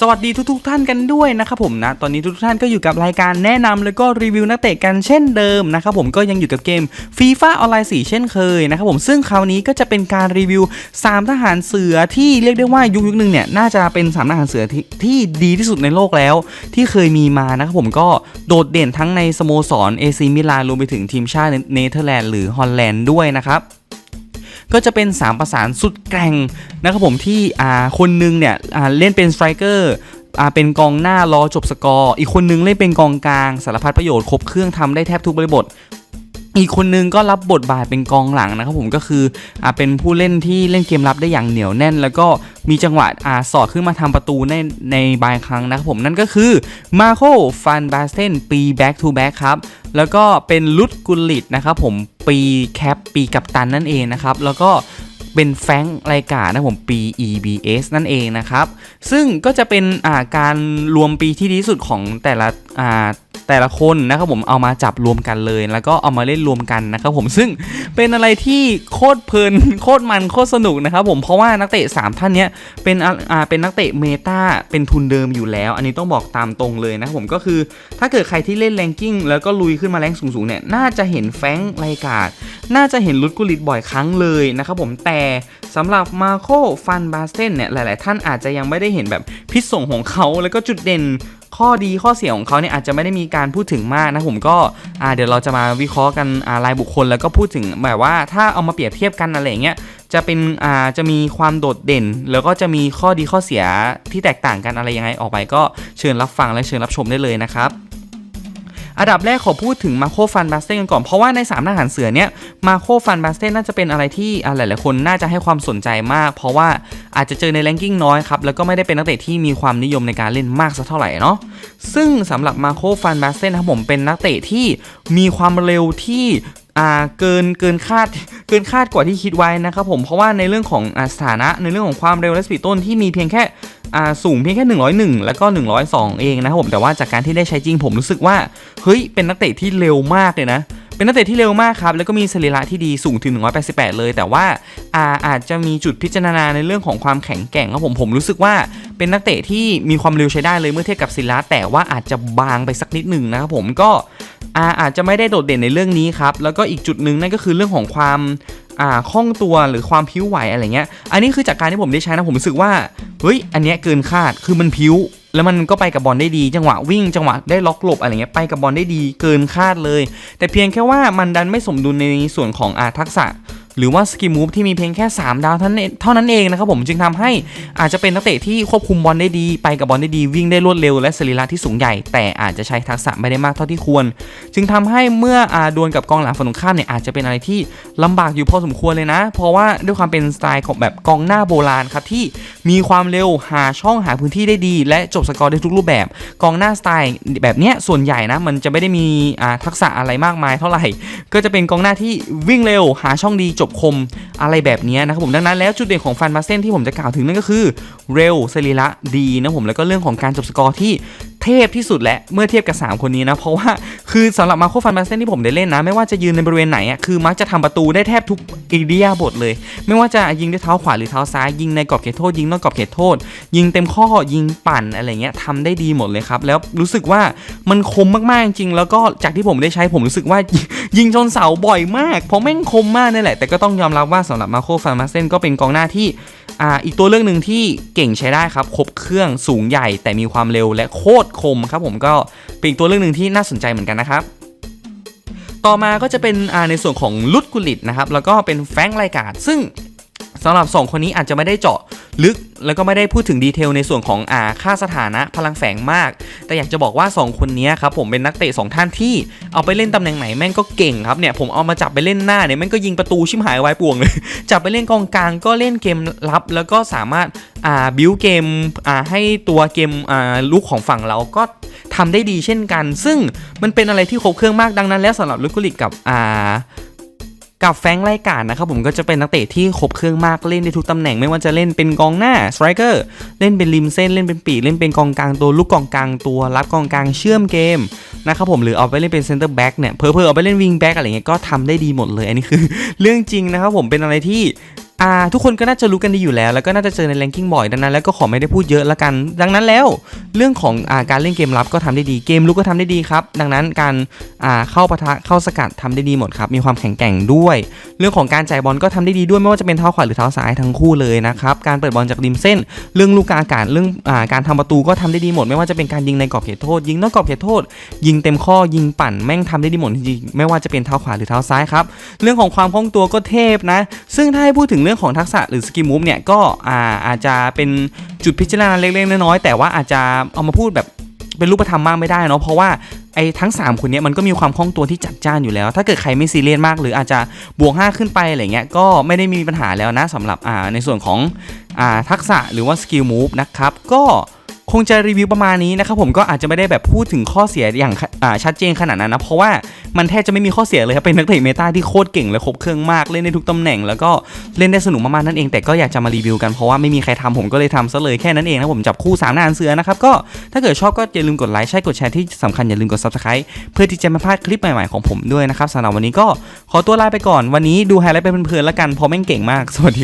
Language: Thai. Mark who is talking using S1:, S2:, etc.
S1: สวัสดีทุกๆท่านกันด้วยนะครับผมนะ ตอนนี้ทุกท่านก็อยู่กับรายการแนะนำแล้วก็รีวิวนักเตะกันเช่นเดิมนะครับผมก็ยังอยู่กับเกม FIFA ออนไลน์4เช่นเคยนะครับผมซึ่งคราวนี้ก็จะเป็นการรีวิว 3 ทหารเสือที่เรียกได้ว่ายุคยุคหนึ่งเนี่ยน่าจะเป็น 3 ทหารเสือที่ที่ดีที่สุดในโลกแล้ว ที่เคยมีมานะครับผมก็โดดเด่นทั้งในสโมสรเอซีมิลานรวมไปถึงทีมชาติเนเธอร์แลนด์หรือฮอลแลนด์ด้วยนะครับ ก็จะเป็น 3 ประสานสุดแกร่งนะครับผมที่อ่าคนหนึงเนี่ยอ่าเล่นเป็นสไตรเกอร์อ่าเป็นกองหน้ารอจบสกอร์ อีกคนนึงเล่นเป็นกองกลางสารพัดประโยชน์ครบเครื่องทำได้แทบทุกบริบท อีกคนนึงก็รับบทบาทเป็นกองหลังนะครับผมก็คืออ่าเป็นผู้เล่นที่เล่นเกมรับได้อย่างเหนียวแน่น แล้วก็มีจังหวะอ่าสอดขึ้นมาทำประตูในในบางครั้งนะครับผมนั่นก็คือมาโคฟันบาสเทนปี back to back ครับแล้วก็เป็นลุดกุลิตนะครับผม ปีแคปปีกัปตันนั่นเองนะครับ แล้วก็เป็นแฟงรายการนะผมปี EBS นั่นเองนะครับ ซึ่งก็จะเป็นาการรวมปีที่ดีที่สุดของแต่ละแต่ละคนนะครับผมเอามาจับรวมกันเลย แล้วก็เอามาเล่นรวมกันนะครับผมซึ่งเป็นอะไรที่โคตรเพลินโคตรมันโคตรสนุกนะครับผมเพราะว่านักเตะ 3 ท่านเนี้ยเป็นอ่าเป็นนักเตะเมตาเป็นทุนเดิมอยู่แล้ว อันนี้ต้องบอกตามตรงเลยนะครับผมก็คือ ถ้าเกิดใครที่เล่นแรงกิ้งแล้วก็ลุยขึ้นมาแรงสูงๆเนี่ยน่าจะเห็นแฟงค์รการน่าจะเห็นลุดกุลิตบ่อยครั้งเลยนะครับผมแต่สำหรับมาโคฟันบาสเทนเนี่ยหลาย ๆ ท่านอาจจะยังไม่ได้เห็นแบบพิษส่งของเขาแล้วก็จุดเด่น ข้อดีข้อเสียของเขาเนี่ยอาจจะไม่ได้มีการพูดถึงมากนะผมก็เดี๋ยวเราจะมาวิเคราะห์กันรายบุคคลแล้วก็พูดถึงแบบว่าถ้าเอามาเปรียบเทียบกันอะไรอย่างเงี้ยจะเป็นอ่าจะมีความโดดเด่น แล้วก็จะมีข้อดีข้อเสียที่แตกต่างกันอะไรยังไงออกไปก็เชิญรับฟังและเชิญรับชมได้เลยนะครับ อันดับแรกขอพูดถึงมาโคฟันบาสเตนกันก่อน เพราะว่าใน3ทหารเสือเนี่ยมาโคฟันบาสเตนน่าจะเป็นอะไรที่หลายๆคนน่าจะให้ความสนใจมาก เพราะว่าอาจจะเจอในแรงกิ้งน้อยครับ แล้วก็ไม่ได้เป็นนักเตะที่มีความนิยมในการเล่นมากสักเท่าไหร่เนาะซึ่งสำหรับมาโคฟันบาสเตนนะครับผมเป็นนักเตะที่มีความเร็วที่ อ่าเกินเกินคาดเกินคาดกว่าที่คิดไว้นะครับผมเพราะว่าในเรื่องของอสถานะในเรื่องของความเร็วและสปีดต้นที่มีเพียงแค่อ่าสูงเพียงแค่ 101 แล้วก็ 102 เองนะครับผมแต่ว่าจากการที่ได้ใช้จริงผมรู้สึกว่าเฮ้ยเป็นนักเตะที่เร็วมากเลยนะเป็นนักเตะที่เร็วมากครับแล้วก็มีสรีระที่ดีสูงถึง 188 เลย แต่ว่าอาอาจจะมีจุดพิจารณาในเรื่องของความแข็งแกร่งครับผมผมรู้สึกว่าเป็นนักเตะที่มีความเร็วใช้ได้เลยเมื่อเทียบกับสรีระแต่ว่าอาจจะบางไปสักนิดหนึ่งนะครับผมก็ อาอาจจะไม่ได้โดดเด่นในเรื่องนี้ครับแล้วก็อีกจุดหนึ่งนั่นก็คือเรื่องของความอ่าคล่องตัวหรือความพิ้วไหวอะไรเงี้ย อันนี้คือจากการที่ผมได้ใช้นะผมรู้สึกว่าเฮ้ยอันเนี้ยเกินคาดคือมันพิ้ว แล้วมันก็ไปกับบอลได้ดี จังหวะวิ่งจังหวะได้ล็อกหลบอะไรเงี้ยไปกับบอลได้ดีเกินคาดเลย แต่เพียงแค่ว่ามันดันไม่สมดุลในส่วนของอาทักษะ หรือว่าสกิลมูฟที่มีเพียงแค่ 3 ดาวเท่านั้นเองเท่านั้นเองนะครับผมจึงทำให้อาจจะเป็นนักเตะที่ควบคุมบอลได้ดี ไปกับบอลได้ดีวิ่งได้รวดเร็วและสรีระที่สูงใหญ่ แต่อาจจะใช้ทักษะไม่ได้มากเท่าที่ควร จึงทำให้เมื่ออาดวลกับกองหลังฝั่งตรงข้ามเนี่ยอาจจะเป็นอะไรที่ลำบากอยู่พอสมควรเลยนะ เพราะว่าด้วยความเป็นสไตล์ของแบบกองหน้าโบราณครับที่มีความเร็วหาช่องหาพื้นที่ได้ดี และจบสกอร์ได้ทุกรูปแบบ กองหน้าสไตล์แบบเนี้ยส่วนใหญ่นะมันจะไม่ได้มีทักษะอะไรมากมายเท่าไหร่ ก็จะเป็นกองหน้าที่วิ่งเร็วหาช่องดีจบคมอะไรแบบนี้นะครับผมดังนั้นแล้วจุดเด่นของฟันมาเส้นที่ผมจะกล่าวถึงนั่นก็คือเร็วสรีระดีนะผมแล้วก็เรื่องของการจบสกอร์ที่ เทพที่สุดแหละเมื่อเทียบกับ 3 คนนี้นะ เพราะว่าคือสำหรับมาโคฟันมาเซนที่ผมได้เล่นนะ ไม่ว่าจะยืนในบริเวณไหนอะคือมักจะทำประตูได้แทบทุกอิริยบถเลย ไม่ว่าจะยิงด้วยเท้าขวาหรือเท้าซ้าย ยิงในกรอบเขตโทษยิงนอกกรอบเขตโทษ ยิงเต็มข้อยิงปั่นอะไรเงี้ยทำได้ดีหมดเลยครับ แล้วรู้สึกว่ามันคมมากๆจริง แล้วก็จากที่ผมได้ใช้ผมรู้สึกว่ายิงชนเสาบ่อยมากเพราะแม่งคมมากนี่แหละ แต่ก็ต้องยอมรับว่าสำหรับมาโคฟาร์มาเซนก็เป็นกองหน้าที่ อ่าอีกตัวเรื่องหนึ่งที่เก่งใช้ได้ครับครบเครื่องสูงใหญ่แต่มีความเร็วและโคตรคมครับผมก็เป็นอีกตัวเรื่องหนึ่งที่น่าสนใจเหมือนกันนะครับต่อมาก็จะเป็นอ่าในส่วนของลุดกุลิตนะครับแล้วก็เป็นแฟงไลกาดซึ่งสำหรับ 2 คนนี้อาจจะไม่ได้เจาะ ลึกแล้วก็ไม่ได้พูดถึงดีเทลในส่วนของอ่าค่าสถานะพลังแฝงมาก แต่อยากจะบอกว่า 2 คนนี้ครับผมเป็นนักเตะ2ท่านที่เอาไปเล่นตำแหน่งไหนแม่งก็เก่งครับเนี่ยผมเอามาจับไปเล่นหน้าเนี่ยแม่งก็ยิงประตูชิมหายวายป่วงเลย จับไปเล่นกองกลางก็เล่นเกมรับ แล้วก็สามารถอ่าบิวเกมอ่าให้ตัวเกมอ่าลูกของฝั่งเราก็ทำได้ดีเช่นกัน ซึ่งมันเป็นอะไรที่ครบเครื่องมากดังนั้นแล้วสำหรับลูกกุลิตกับอ่า กับแฟงไลกาดนะครับผมก็จะเป็นนักเตะที่ครบเครื่องมากเล่นได้ทุกตำแหน่งไม่ว่าจะเล่นเป็นกองหน้าสไตรเกอร์เล่นเป็นริมเส้นเล่นเป็นปีกเล่นเป็นกองกลางตัวลูกกองกลางตัวรับกองกลางเชื่อมเกมนะครับผมหรือเอาไปเล่นเป็นเซนเตอร์แบ็กเนี่ยเพอเพอเอาไปเล่นวิงแบ็กอะไรเงี้ยก็ทำได้ดีหมดเลยอันนี้คือ เรื่องจริงนะครับผมเป็นอะไรที่ อ่าทุกคนก็น่าจะรู้กันดีอยู่แล้ว แล้วก็น่าจะเจอในแรงกิ้งบ่อยดังนั้นแล้วก็ขอไม่ได้พูดเยอะละกัน ดังนั้นแล้วเรื่องของอาการเล่นเกมรับก็ทำได้ดีเกมลุกก็ทำได้ดีครับ ดังนั้นการอ่าเข้าปะทะเข้าสกัดทำได้ดีหมดครับ มีความแข็งแกร่งด้วย เรื่องของการจ่ายบอลก็ทำได้ดีด้วยไม่ว่าจะเป็นเท้าขวาหรือเท้าซ้ายทั้งคู่เลยนะครับการเปิดบอลจากริมเส้น เรื่องลูกอากาศเรื่องอาการทำประตูก็ทำได้ดีหมด ไม่ว่าจะเป็นการยิงในกรอบเขตโทษ ยิงนอกกรอบเขตโทษ ยิงเต็มข้อยิงปั่นแม่งทำได้ดีหมดจริงๆไม่ว่าจะเป็นเท้าขวาหรือเท้าซ้ายครับเรื่องของความคล่องตัวก็เทพนะ ซึ่งถ้าให้พูดถึงเรื่องื่องของทักษะหรือสกิลมูฟเนี่ยก็อาอาจจะเป็นจุดพิจารณาเล็กๆน้อยๆแต่ว่าอาจจะเอามาพูดแบบเป็นรูปธรรมมากไม่ได้เนาะเพราะว่าไอ้ทั้ง 3 คนนี้มันก็มีความคล่องตัวที่จัดจ้านอยู่แล้ว ถ้าเกิดใครไม่ซีเรียสมาก หรืออาจจะบวก 5 ขึ้นไปอะไรเงี้ยก็ไม่ได้มีปัญหาแล้วนะสำหรับในส่วนของอทักษะหรือว่าสกิลมูฟนะครับก็ คงจะรีวิวประมาณนี้นะครับผมก็อาจจะไม่ได้แบบพูดถึงข้อเสียอย่างชัดเจนขนาดนั้นนะเพราะว่ามันแทบจะไม่มีข้อเสียเลยครับเป็นนักเตะเมตาที่โคตรเก่งและครบเครื่องมากเล่นได้ทุกตำแหน่ง แล้วก็เล่นได้สนุกมากๆนั่นเองแต่ก็อยากจะมารีวิวกันเพราะว่าไม่มีใครทำผมก็เลยทำซะเลยแค่นั้นเองนะผมจับคู่สามหน้าอันเสือนะครับก็ถ้าเกิดชอบก็อย่าลืมกดไลค์ใช่กดแชร์ที่สำคัญอย่าลืมกด subscribe เพื่อที่จะไม่พลาดคลิปใหม่ๆของผมด้วยนะครับสำหรับวันนี้ก็ขอตัวลาไปก่อนวันนี้ดูไฮไลท์ไปเพลินๆแล้วกันเพราะแม่งเก่งมากสวัสดี